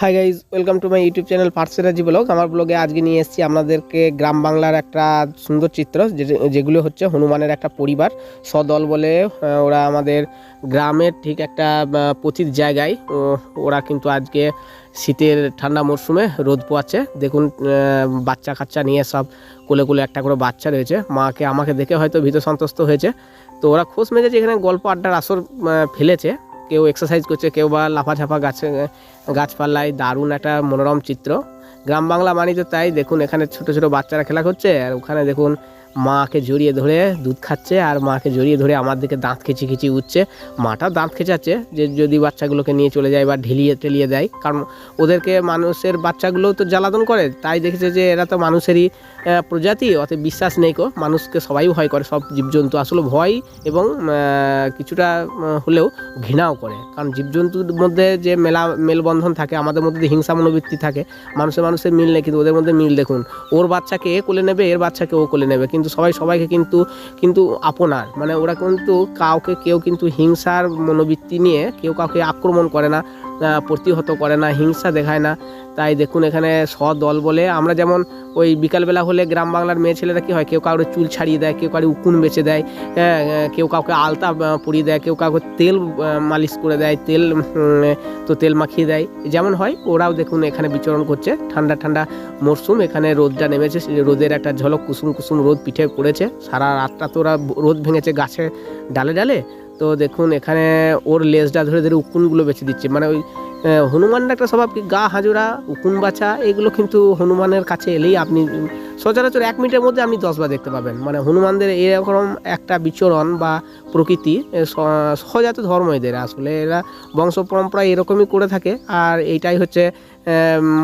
Hi guys welcome to my YouTube channel পার্সেরাজি vlog আমার ব্লগে আজকে নিয়ে এসেছি আপনাদেরকে গ্রাম বাংলার একটা সুন্দর চিত্র যেগুলো হচ্ছে হনুমানের একটা পরিবার। সদল বলে ওরা আমাদের গ্রামের ঠিক একটা পতিত জায়গায়। ওরা কিন্তু আজকে শীতের ঠান্ডা মরশুমে রোদ পোয়াচ্ছে। দেখুন বাচ্চা কাচ্চা নিয়ে সব কোলে কোলে একটা করে বাচ্চা রয়েছে। মাকে, আমাকে দেখে হয়তো ভীত সন্তুষ্ট হয়েছে। তো ওরা খোঁজ মেজেছে এখানে গল্প আড্ডার আসর ফেলেছে। কেউ এক্সারসাইজ করছে, কেউ বা লাফাঝাফা গাছে, গাছপালায় দারুণ একটা মনোরম চিত্র। গ্রাম বাংলা মানি তো তাই, দেখুন এখানে ছোট ছোট বাচ্চারা খেলা করছে, আর ওখানে দেখুন মাকে জড়িয়ে ধরে দুধ খাচ্ছে আর মাকে জড়িয়ে ধরে আমার দিকে দাঁত খেচি খেচি উঠছে। মাটা দাঁত খেচাচ্ছে যে যদি বাচ্চাগুলোকে নিয়ে চলে যায় বা ঢেলিয়ে টেলিয়ে দেয়। কারণ ওদেরকে মানুষের বাচ্চাগুলোও তো জ্বালাতন করে। তাই দেখেছে যে এরা তো মানুষেরই প্রজাতি অত বিশ্বাস নেই কো। মানুষকে সবাই ভয় করে, সব জীবজন্তু আসলে ভয় এবং কিছুটা হলেও ঘৃণাও করে। কারণ জীবজন্তুর মধ্যে যে মেলা, মেলবন্ধন থাকে, আমাদের মধ্যে হিংসা মনোবৃত্তি থাকে মানুষের মানুষের মিল নেই, কিন্তু ওদের মধ্যে মিল দেখুন। ওর বাচ্চাকে এ কোলে নেবে, এর বাচ্চাকে ও কোলে নেবে। কিন্তু সবাই সবাইকে কিন্তু কিন্তু আপনার। মানে ওরা কিন্তু কাউকে কেউ কিন্তু হিংসার মনোবৃত্তি নিয়ে কেউ কাউকে আক্রমণ করে না প্রতিহত করে না হিংসা দেখায় না। তাই দেখুন এখানে সদল বলে আমরা যেমন ওই বিকালবেলা হলে গ্রাম বাংলার মেয়ে ছেলেরা কী হয় কেউ কাউকে চুল ছাড়িয়ে দেয় কেউ কাউকে উকুন বেচে দেয় হ্যাঁ, কেউ কাউকে আলতা পরিয়ে দেয় কেউ কাউকে তেল মালিশ করে দেয় তেল তো তেল মাখিয়ে দেয়। যেমন হয় ওরাও দেখুন এখানে বিচরণ করছে। ঠান্ডা ঠান্ডা মরশুম এখানে রোদটা নেমেছে রোদের একটা ঝলক কুসুম কুসুম রোদ পিঠে পড়েছে। সারা রাতটা তো ওরা রোদ ভেঙেছে গাছে ডালে ডালে। তো দেখুন এখানে ওর লেজটা ধরে ধরে উকুনগুলো বেছে দিচ্ছে। মানে ওই আহ, হনুমানের একটা স্বভাব কি? গা হাজুরা উকুন বাছা এগুলো কিন্তু হনুমানের কাছে এলেই আপনি সচরাচর এক মিনিটের মধ্যে আপনি দশবার দেখতে পাবেন। মানে হনুমানদের এরকম একটা বিচরণ বা প্রকৃতি সহজাত ধর্ম এদের। আসলে এরা বংশ পরম্পরা এরকমই করে থাকে। আর এইটাই হচ্ছে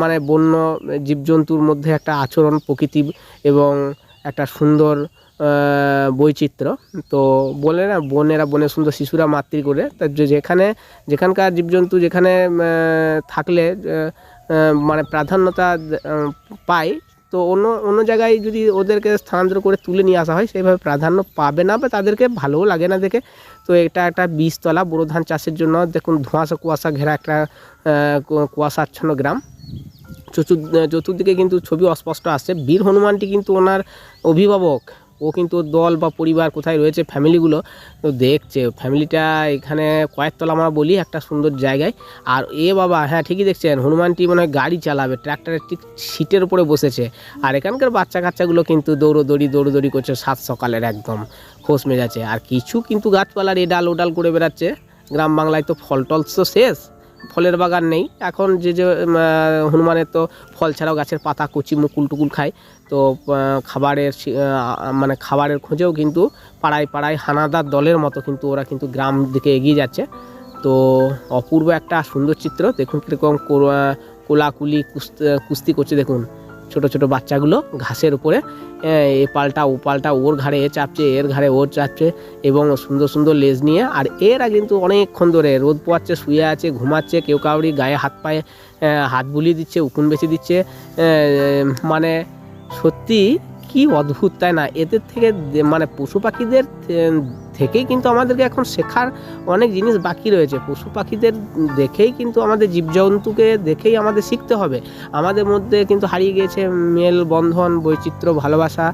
মানে বন্য জীবজন্তুর মধ্যে একটা আচরণ প্রকৃতি এবং একটা সুন্দর বৈচিত্র্য। তো বলে না বনেরা বনে সুন্দর শিশুরা মাতৃ করে, তা যে- যেখানে, যেখানকার জীবজন্তু যেখানে থাকলে মানে প্রাধান্যতা পায়, তো অন্য অন্য জায়গায় যদি ওদেরকে স্থানান্তর করে তুলে নিয়ে আসা হয়, সেইভাবে প্রাধান্য পাবে না বা তাদেরকে ভালোও লাগে না দেখে। তো এটা একটা বীজতলা, বোরো ধান চাষের জন্য। দেখুন, ধোঁয়াশা কুয়াশা ঘেরা একটা কুয়াশাচ্ছন্ন গ্রাম। চতুর্দিকে কিন্তু ছবি অস্পষ্ট আসছে। বীর হনুমানটি কিন্তু ওনার অভিভাবক। ও কিন্তু দল বা পরিবার কোথায় রয়েছে, ফ্যামিলিগুলো তো দেখছে। ফ্যামিলিটা এখানে কয়েকতলা আমরা বলি, একটা সুন্দর জায়গায়। আর এ বাবা হ্যাঁ ঠিকই দেখছেন, হনুমানটি মনে হয় গাড়ি চালাবে, ট্র্যাক্টরের ঠিক সিটের উপরে বসেছে। আর এখানকার বাচ্চা কাচ্চাগুলো কিন্তু দৌড়োদৌড়ি দৌড়োদৌড়ি করছে সাত সকালের একদম খোঁজ মেজাচ্ছে আর কিছু কিন্তু গাছপালার এডাল ওডাল করে বেড়াচ্ছে। গ্রাম বাংলায় তো ফল টল তো শেষ। ফলের বাগান নেই। এখন যে যে হনুমানের তো ফল ছাড়াও গাছের পাতা, কুচি, মুকুল টুকুল খায়। তো খাবারের মানে খাবারের খোঁজেও কিন্তু পাড়ায় পাড়ায় হানাদার দলের মতো কিন্তু ওরা কিন্তু গ্রাম দিকে এগিয়ে যাচ্ছে। তো, অপূর্ব একটা সুন্দর চিত্র। দেখুন কীরকম কোর- কোলাকুলি কুস্তি কুস্তি করছে। দেখুন ছোট ছোট বাচ্চাগুলো ঘাসের উপরে, এ পাল্টা ও পাল্টা ওর ঘাড়ে এ চাপছে, এর ঘাড়ে ওর চাপছে এবং সুন্দর সুন্দর লেজ নিয়ে, আর এরা কিন্তু অনেকক্ষণ ধরে রোদ পোয়াচ্ছে, শুয়ে আছে, ঘুমাচ্ছে, কেউ কাউরি গায়ে হাত পায়ে হাত বুলিয়ে দিচ্ছে, উকুন বেছে দিচ্ছে মানে সত্যি কি অদ্ভুত, তাই না? এদের থেকে মানে পশু পাখিদের থেকেই কিন্তু আমাদেরকে এখন শেখার অনেক জিনিস বাকি রয়েছে। পশু পাখিদের দেখেই কিন্তু আমাদের জীবজন্তুকে দেখেই আমাদের শিখতে হবে। আমাদের মধ্যে কিন্তু হারিয়ে গিয়েছে মেল, বন্ধন, বৈচিত্র্য, ভালোবাসা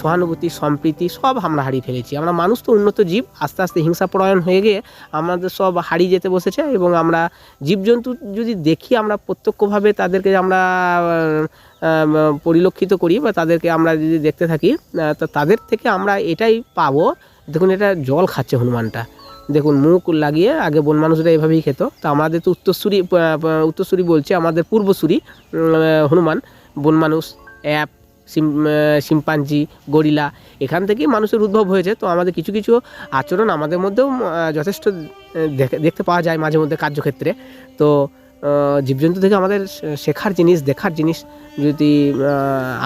সহানুভূতি, সম্প্রীতি, সব আমরা হারিয়ে ফেলেছি। আমরা মানুষ তো উন্নত জীব, আস্তে আস্তে হিংসাপরায়ণ হয়ে গিয়ে আমাদের সব হারিয়ে যেতে বসেছে এবং আমরা জীবজন্তু যদি দেখি, আমরা প্রত্যক্ষভাবে তাদেরকে আমরা পরিলক্ষিত করি বা তাদেরকে আমরা যদি দেখতে থাকি তো তাদের থেকে আমরা এটাই পাবো দেখুন, এটা জল খাচ্ছে হনুমানটা। দেখুন, মুখ লাগিয়ে আগে বন মানুষরা এভাবেই খেত। তো আমাদের তো উত্তরসূরি উত্তরসূরি বলছে, আমাদের পূর্বসূরি হনুমান, বন মানুষ, অ্যাপ, সিম শিম্পাঞ্জি, গরিলা, এখান থেকেই মানুষের উদ্ভব হয়েছে। তো আমাদের কিছু কিছু আচরণ আমাদের মধ্যেও যথেষ্ট দেখে- দেখতে পাওয়া যায় মাঝে মধ্যে কার্যক্ষেত্রে। তো জীবজন্তু থেকে আমাদের শেখার জিনিস, দেখার জিনিস যদি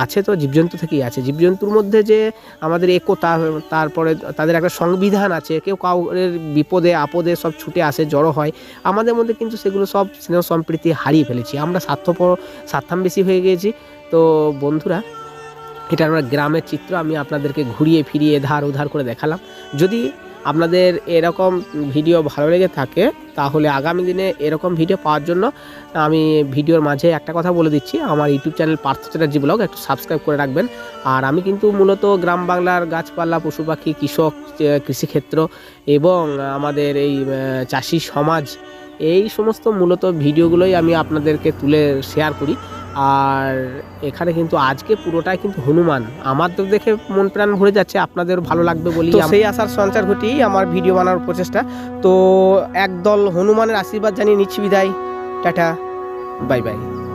আছে তো জীবজন্তু থেকেই আছে। জীবজন্তুর মধ্যে যে আমাদের একতা তারপরে তাদের একটা সংবিধান আছে, কেউ কাউরের বিপদে, আপদে সব ছুটে আসে, জড়ো হয়, আমাদের মধ্যে কিন্তু সেগুলো সব স্নেহ সম্প্রীতি হারিয়ে ফেলেছি। আমরা স্বার্থপর, স্বার্থান্বেষী হয়ে গিয়েছি। তো বন্ধুরা, এটা আমরা গ্রামের চিত্র, আমি আপনাদেরকে ঘুরিয়ে ফিরিয়ে ধার উধার করে দেখালাম। যদি আপনাদের এরকম ভিডিও ভালো লেগে থাকে, তাহলে আগামী দিনে এরকম ভিডিও পাওয়ার জন্য আমি ভিডিওর মাঝে একটা কথা বলে দিচ্ছি। আমার YouTube channel Partha Chatterjee vlog, একটু সাবস্ক্রাইব করে রাখবেন। আর আমি কিন্তু মূলত গ্রাম বাংলার গাছপালা, পশু পাখি, কৃষক কৃষিক্ষেত্র এবং আমাদের এই চাষি সমাজ, এই সমস্ত মূলত ভিডিওগুলোই আমি আপনাদেরকে তুলে শেয়ার করি। আর এখানে কিন্তু আজকে পুরোটাই কিন্তু হনুমান। আমার তো দেখে মন প্রাণ ভরে যাচ্ছে আপনাদের ভালো লাগবে বলি সেই আশার সঞ্চার ঘটিয়েই আমার ভিডিও বানানোর প্রচেষ্টা। তো একদল হনুমানের আশীর্বাদ জানিয়ে নিচ্ছি বিদায়। Tata bye bye.